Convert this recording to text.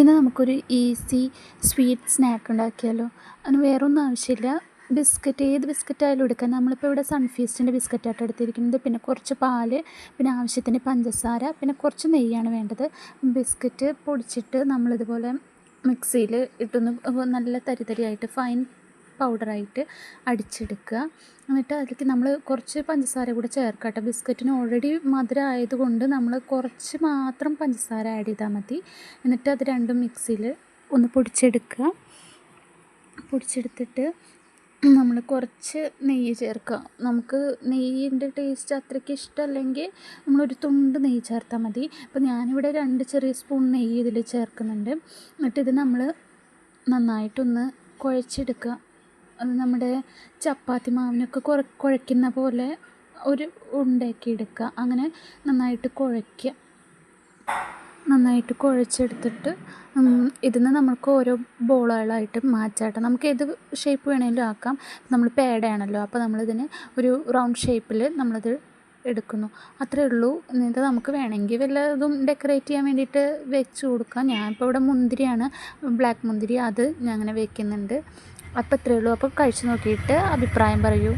ഇന്ന് നമുക്കൊരു easy sweet snack ഉണ്ടാക്കിയാലോ? അതിന് വേറൊന്നും ആവശ്യമില്ല. ബിസ്ക്കറ്റ് ഏത് ബിസ്ക്കറ്റായാലും എടുക്കാം. നമ്മളിപ്പോൾ ഇവിടെ സൺഫീസ്റ്റിന്റെ ബിസ്ക്കറ്റായിട്ട് എടുത്തിരിക്കുന്നത്. പിന്നെ കുറച്ച് പാൽ പിന്നെ ആവശ്യത്തിന് പഞ്ചസാര പിന്നെ കുറച്ച് നെയ്യാണ് വേണ്ടത്. ബിസ്ക്കറ്റ് പൊടിച്ചിട്ട് നമ്മളിതുപോലെ മിക്സിയിൽ ഇട്ടൊന്ന് നല്ല തരിതരിയായിട്ട് ഫൈൻ പൗഡറായിട്ട് അടിച്ചെടുക്കുക. എന്നിട്ട് അതിലേക്ക് നമ്മൾ കുറച്ച് പഞ്ചസാര കൂടെ ചേർക്കുക കേട്ടോ. ബിസ്ക്കറ്റിന് ഓൾറെഡി മധുരം ആയതുകൊണ്ട് നമ്മൾ കുറച്ച് മാത്രം പഞ്ചസാര ആഡ് ചെയ്താൽ മതി. എന്നിട്ട് അത് രണ്ടും മിക്സിയിൽ ഒന്ന് പൊടിച്ചെടുക്കുക. പൊടിച്ചെടുത്തിട്ട് നമ്മൾ കുറച്ച് നെയ്യ് ചേർക്കുക. നമുക്ക് നെയ്യിന്റെ ടേസ്റ്റ് അത്രയ്ക്ക് ഇഷ്ടമല്ലെങ്കിൽ നമ്മളൊരു തുണ്ട് നെയ്യ് ചേർത്താൽ മതി. അപ്പോൾ ഞാനിവിടെ രണ്ട് ചെറിയ സ്പൂൺ നെയ്യ് ഇതിൽ ചേർക്കുന്നുണ്ട്. എന്നിട്ട് ഇത് നമ്മൾ നന്നായിട്ടൊന്ന് കുഴച്ചെടുക്കുക. നമ്മുടെ ചപ്പാത്തി മാവിനൊക്കെ കുഴ കുഴയ്ക്കുന്ന പോലെ ഒരു ഉണ്ടാക്കി എടുക്കുക അങ്ങനെ നന്നായിട്ട് കുഴയ്ക്കുക നന്നായിട്ട് കുഴച്ചെടുത്തിട്ട് ഇതിൽ നിന്ന് നമുക്ക് ഓരോ ബോളുകളായിട്ട് മാറ്റാട്ടോ. നമുക്ക് ഏത് ഷേപ്പ് വേണമെങ്കിലും ആക്കാം. നമ്മൾ പേടയാണല്ലോ. അപ്പോൾ നമ്മളിതിന് ഒരു റൗണ്ട് ഷേപ്പിൽ നമ്മളത് എടുക്കുന്നു. അത്രയേ ഉള്ളൂ. എന്നിട്ട് നമുക്ക് വേണമെങ്കിൽ വല്ലതും ഡെക്കറേറ്റ് ചെയ്യാൻ വേണ്ടിയിട്ട് വെച്ച് കൊടുക്കാം. ഞാനിപ്പോൾ ഇവിടെ മുന്തിരിയാണ്. ബ്ലാക്ക് മുന്തിരി അത് ഞാൻ അങ്ങനെ വെക്കുന്നുണ്ട്. അപ്പോൾ ഇത്രയേ ഉള്ളൂ. അപ്പോൾ കഴിച്ച് നോക്കിയിട്ട് അഭിപ്രായം പറയൂ.